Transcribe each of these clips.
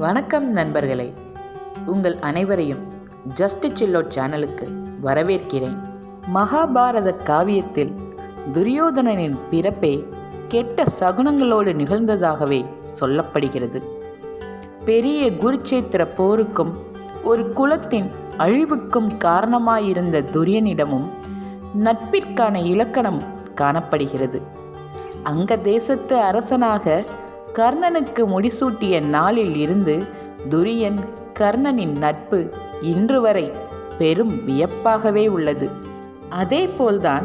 வணக்கம் நண்பர்களே. உங்கள் அனைவரையும் ஜஸ்ட் சில்லோ சேனலுக்கு வரவேற்கிறேன். மகாபாரத காவியத்தில் துரியோதனனின் பிறப்பே கெட்ட சகுனங்களோடு நிகழ்ந்ததாகவே சொல்லப்படுகிறது. பெரிய குருச்சேத்திர போருக்கும் ஒரு குலத்தின் அழிவுக்கும் காரணமாயிருந்த துரியனிடமும் நட்பிற்கான இலக்கணம் காணப்படுகிறது. அங்க தேசத்து அரசனாக கர்ணனுக்கு முடிசூட்டிய நாளில் இருந்து துரியன் கர்ணனின் நட்பு இன்று வரை பெரும் வியப்பாகவே உள்ளது. அதேபோல்தான்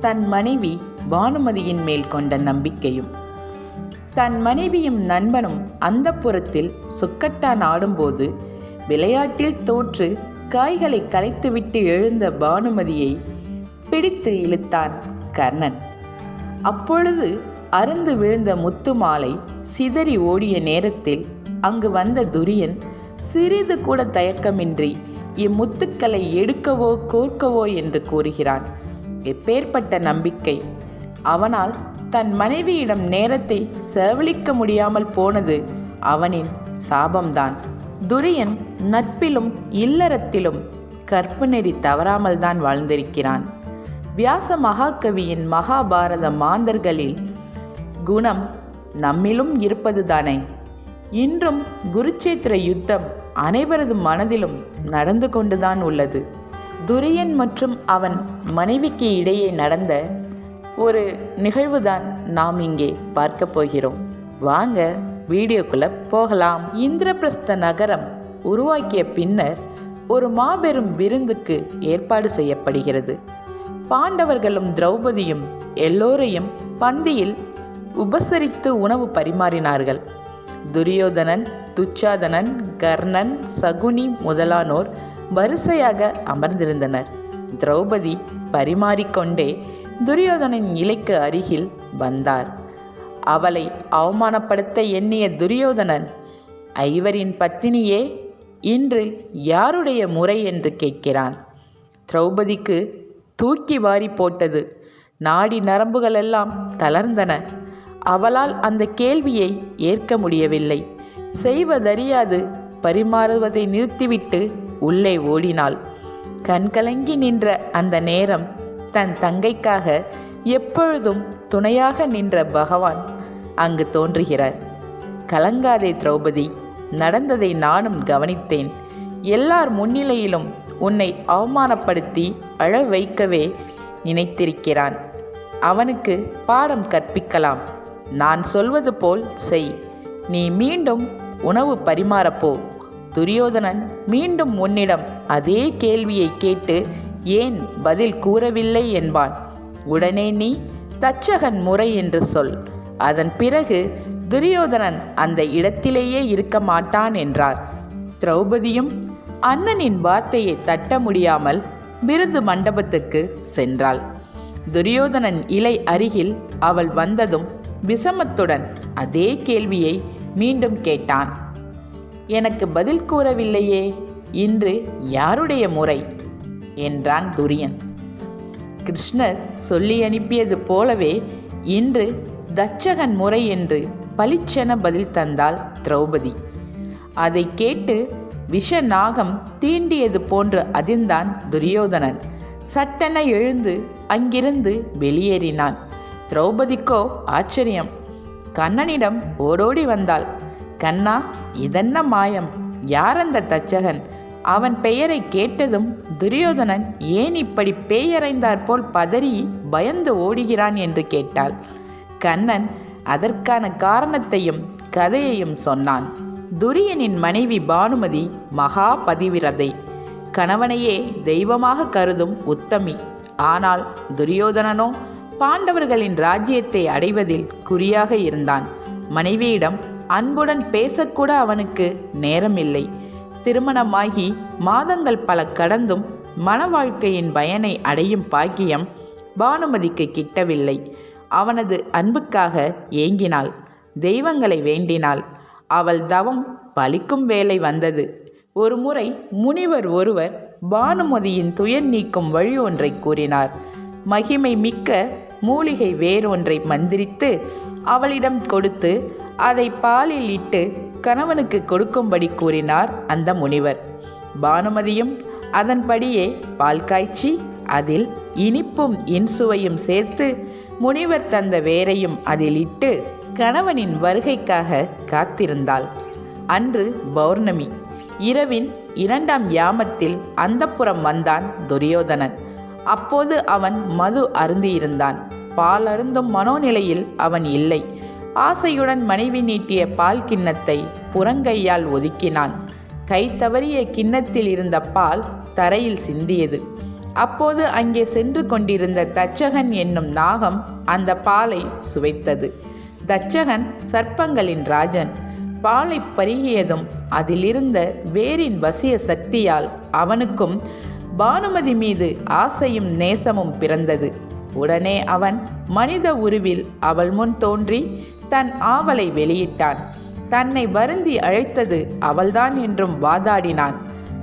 தன் மனைவி பானுமதியின் மேல் கொண்ட நம்பிக்கையும். தன் மனைவியும் நண்பனும் அந்த புறத்தில் சுக்கட்டான் ஆடும்போது விளையாட்டில் தோற்று காய்களை கலைத்துவிட்டு எழுந்த பானுமதியை பிடித்து இழுத்தான் கர்ணன். அப்பொழுது அருந்து விழுந்த முத்து மாலை சிதறி ஓடிய நேரத்தில் அங்கு வந்த துரியன் சிறிது கூட தயக்கமின்றி இம்முத்துக்களை எடுக்கவோ கோர்க்கவோ என்று கூறுகிறான். எப்பேற்பட்ட நம்பிக்கை. அவனால் தன் மனைவியிடம் நேரத்தை செலவழிக்க முடியாமல் போனது அவனின் சாபம்தான். துரியன் நட்பிலும் இல்லறத்திலும் கற்பு நெறி தவறாமல் தான் வாழ்ந்திருக்கிறான். வியாச மகாகவியின் மகாபாரத மாந்தர்களில் குணம் நம்மிலும் இருப்பதுதானே? இன்றும் குருச்சேத்திர யுத்தம் அனைவரது மனதிலும் நடந்து கொண்டுதான் உள்ளது. துரியன் மற்றும் அவன் மனைவிக்கு இடையே நடந்த ஒரு நிகழ்வுதான் நாம் இங்கே பார்க்க போகிறோம். வாங்க வீடியோக்குள்ள போகலாம். இந்திரபிரஸ்த நகரம் உருவாக்கிய பின்னர் ஒரு மாபெரும் விருந்துக்கு ஏற்பாடு செய்யப்படுகிறது. பாண்டவர்களும் திரௌபதியும் எல்லோரையும் பந்தியில் உபசரித்து உணவு பரிமாறினார்கள். துரியோதனன் துச்சாதனன் கர்ணன் சகுனி முதலானோர் வரிசையாக அமர்ந்திருந்தனர். திரௌபதி பரிமாறிக்கொண்டே துரியோதனின் இலைக்கு அருகில் வந்தார். அவளை அவமானப்படுத்த எண்ணிய துரியோதனன் ஐவரின் பத்தினியே இன்று யாருடைய முறை என்று கேட்கிறான். திரௌபதிக்கு தூக்கி வாரி போட்டது. நாடி நரம்புகளெல்லாம் தளர்ந்தன. அவளால் அந்த கேள்வியை ஏற்க முடியவில்லை. செய்வதறியாது பரிமாறுவதை நிறுத்திவிட்டு உள்ளே ஓடினாள். கண்கலங்கி நின்ற அந்த நேரம் தன் தங்கைக்காக எப்பொழுதும் துணையாக நின்ற பகவான் அங்கு தோன்றுகிறார். கலங்காதே திரௌபதி நடந்ததை நானும் கவனித்தேன். எல்லார் முன்னிலையிலும் உன்னை அவமானப்படுத்தி அழ வைக்கவே நினைத்திருக்கிறான். அவனுக்கு பாடம் கற்பிக்கலாம். நான் சொல்வது போல் செய். நீ மீண்டும் உணவு பரிமாறப்போ துரியோதனன் மீண்டும் உன்னிடம் அதே கேள்வியை கேட்டு ஏன் பதில் கூறவில்லை என்பான். உடனே நீ தச்சகன் முறை என்று சொல். அதன் பிறகு துரியோதனன் அந்த இடத்திலேயே இருக்க மாட்டான் என்றார். திரௌபதியும் அண்ணனின் வார்த்தையை தட்ட முடியாமல் விருது மண்டபத்துக்கு சென்றாள். துரியோதனன் இலை அருகில் அவள் வந்ததும் விஷமத்துடன் அதே கேள்வியை மீண்டும் கேட்டான். எனக்கு பதில் கூறவில்லையே இன்று யாருடைய முறை? என்றான் துரியன். கிருஷ்ணர் சொல்லி அனுப்பியது போலவே இன்று தச்சகன் முறை என்று பளிச்சென பதில் தந்தாள் திரௌபதி. அதை கேட்டு விஷ நாகம் தீண்டியது போன்று அதிர்ந்தான் துரியோதனன். சட்டென எழுந்து அங்கிருந்து வெளியேறினான். திரௌபதிக்கோ ஆச்சரியம். கண்ணனிடம் ஓடோடி வந்தாள். கண்ணா இதென்ன மாயம்? யார் அந்த தச்சகன்? அவன் பெயரை கேட்டதும் துரியோதனன் ஏன் இப்படி பேயறைந்தாற்போல் பதறி பயந்து ஓடுகிறான்? என்று கேட்டாள். கண்ணன் அதற்கான காரணத்தையும் கதையையும் சொன்னான். துரியனின் மனைவி பானுமதி மகா பதிவிரதை. கணவனையே தெய்வமாக கருதும் உத்தமி. ஆனால் துரியோதனனோ பாண்டவர்களின் ராஜ்யத்தை அடைவதில் குறியாக இருந்தான். மனைவியிடம் அன்புடன் பேசக்கூட அவனுக்கு நேரமில்லை. திருமணமாகி மாதங்கள் பல கடந்தும் மன வாழ்க்கையின் பயனை அடையும் பாக்கியம் பானுமதிக்கு கிட்டவில்லை. அவனது அன்புக்காக ஏங்கினாள். தெய்வங்களை வேண்டினாள். அவள் தவம் பலிக்கும் வேலை வந்தது. ஒரு முறை முனிவர் ஒருவர் பானுமதியின் துயர் நீக்கும் வழி ஒன்றை கூறினார். மகிமை மிக்க மூலிகை வேறொன்றை மந்திரித்து அவளிடம் கொடுத்து அதை பாலில் இட்டு கணவனுக்கு கொடுக்கும்படி கூறினார் அந்த முனிவர். பானுமதியும் அதன்படியே பால் காய்ச்சி அதில் இனிப்பும் இன்சுவையும் சேர்த்து முனிவர் தந்த வேரையும் அதில் இட்டு கணவனின் வருகைக்காக காத்திருந்தாள். அன்று பௌர்ணமி. இரவின் இரண்டாம் யாமத்தில் அந்தப்புறம் வந்தான் துரியோதனன். அப்போது அவன் மது அருந்தியிருந்தான். பால் அருந்தும் மனோநிலையில் அவன் இல்லை. ஆசையுடன் மனைவி நீட்டிய பால் கிண்ணத்தை புறங்கையால் ஒதுக்கினான். கை தவறிய கிண்ணத்தில் இருந்த பால் தரையில் சிந்தியது. அப்போது அங்கே சென்று கொண்டிருந்த தச்சகன் என்னும் நாகம் அந்த பாலை சுவைத்தது. தச்சகன் சர்ப்பங்களின் ராஜன். பாலை பருகியதும் அதிலிருந்த வேரின் வசிய சக்தியால் அவனுக்கும் பானுமதி மீது ஆசையும் நேசமும் பிறந்தது. உடனே அவன் மனித உருவில் அவள் முன் தோன்றி தன் ஆவலை வெளியிட்டான். தன்னை வருந்தி அழைத்தது அவள்தான் என்றும் வாதாடினான்.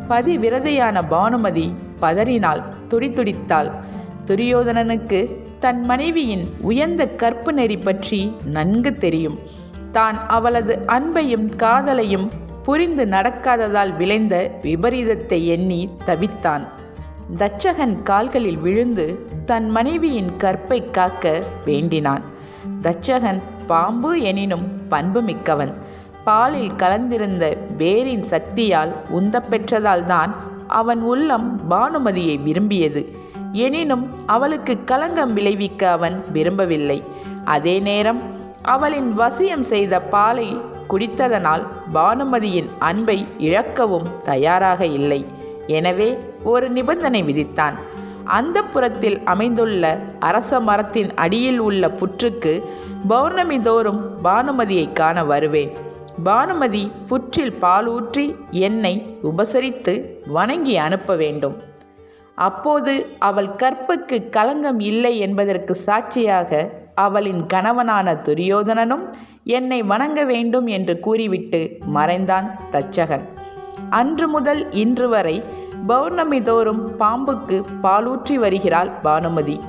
பதிவிரதையான பானுமதி பதறினாள் துடிதுடித்தாள். துரியோதனனுக்கு தன் மனைவியின் உயர்ந்த கற்பு நெறி பற்றி நன்கு தெரியும். தான் அவளது அன்பையும் காதலையும் புரிந்து நடக்காததால் விளைந்த விபரீதத்தை எண்ணி தவித்தான். தச்சகன் கால்களில் விழுந்து தன் மனைவியின் கற்பை காக்க வேண்டினான். தச்சகன் பாம்பு எனினும் பண்பு மிக்கவன் பாலில் கலந்திருந்த வேரின் சக்தியால் உந்தப் தான் அவன் உள்ளம் பானுமதியை விரும்பியது. எனினும் அவளுக்கு கலங்கம் விளைவிக்க அவன் விரும்பவில்லை. அதே நேரம் அவளின் வசியம் செய்த பாலை குடித்ததனால் பானுமதியின் அன்பை இழக்கவும் தயாராக இல்லை. எனவே ஒரு நிபந்தனை விதித்தான். அந்த புறத்தில் அமைந்துள்ள அரச மரத்தின் அடியில் உள்ள புற்றுக்கு பௌர்ணமி தோறும் பானுமதியை காண வருவேன். பானுமதி புற்றில் பால் ஊற்றி என்னை உபசரித்து வணங்கி அனுப்ப வேண்டும். அப்போது அவள் கற்புக்கு களங்கம் இல்லை என்பதற்கு சாட்சியாக அவளின் கணவனான துரியோதனனும் என்னை வணங்க வேண்டும் என்று கூறிவிட்டு மறைந்தான் தச்சகன். அன்று முதல் இன்று வரை பௌர்ணமி தோறும் பாம்புக்கு பாலூற்றி வருகிறாள் பானுமதி.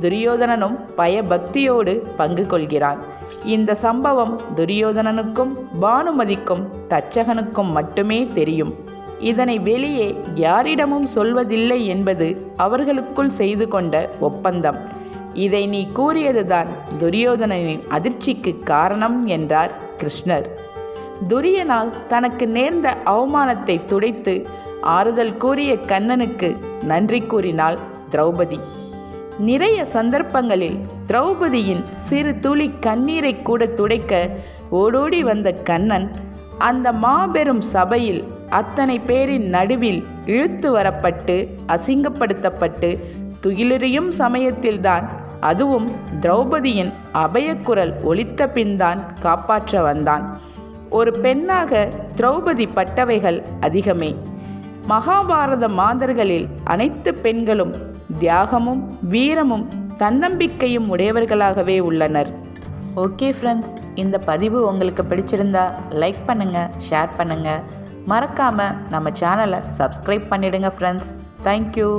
துரியோதனனும் பயபக்தியோடு பங்கு கொள்கிறான். இந்த சம்பவம் துரியோதனனுக்கும் பானுமதிக்கும் தச்சகனுக்கும் மட்டுமே தெரியும். இதனை வெளியே யாரிடமும் சொல்வதில்லை என்பது அவர்களுக்குள் செய்து கொண்ட ஒப்பந்தம். இதை நீ கூறியதுதான் துரியோதனனின் அதிர்ச்சிக்கு காரணம் என்றார் கிருஷ்ணர். துரியனால் தனக்கு நேர்ந்த அவமானத்தை துடைத்து ஆறுதல் கூறிய கண்ணனுக்கு நன்றி கூறினாள் திரௌபதி. நிறைய சந்தர்ப்பங்களில் திரௌபதியின் சிறு துளி கண்ணீரை கூட துடைக்க ஓடோடி வந்த கண்ணன் அந்த மாபெரும் சபையில் அத்தனை பேரின் நடுவில் இழுத்து வரப்பட்டு அசிங்கப்படுத்தப்பட்டு துகிலெறியும் சமயத்தில்தான் அதுவும் திரௌபதியின் அபயக்குரல் ஒலித்த பின்தான் காப்பாற்ற வந்தான். ஒரு பெண்ணாக திரௌபதி பட்டவைகள் அதிகமே. மகாபாரத மாந்தர்களில் அனைத்து பெண்களும் தியாகமும் வீரமும் தன்னம்பிக்கையும் உடையவர்களாகவே உள்ளனர். ஓகே ஃப்ரெண்ட்ஸ் இந்த பதிவு உங்களுக்கு பிடிச்சிருந்தா லைக் பண்ணுங்கள் ஷேர் பண்ணுங்கள் மறக்காமல் நம்ம சேனலை சப்ஸ்கிரைப் பண்ணிடுங்க ஃப்ரெண்ட்ஸ் தேங்க்யூ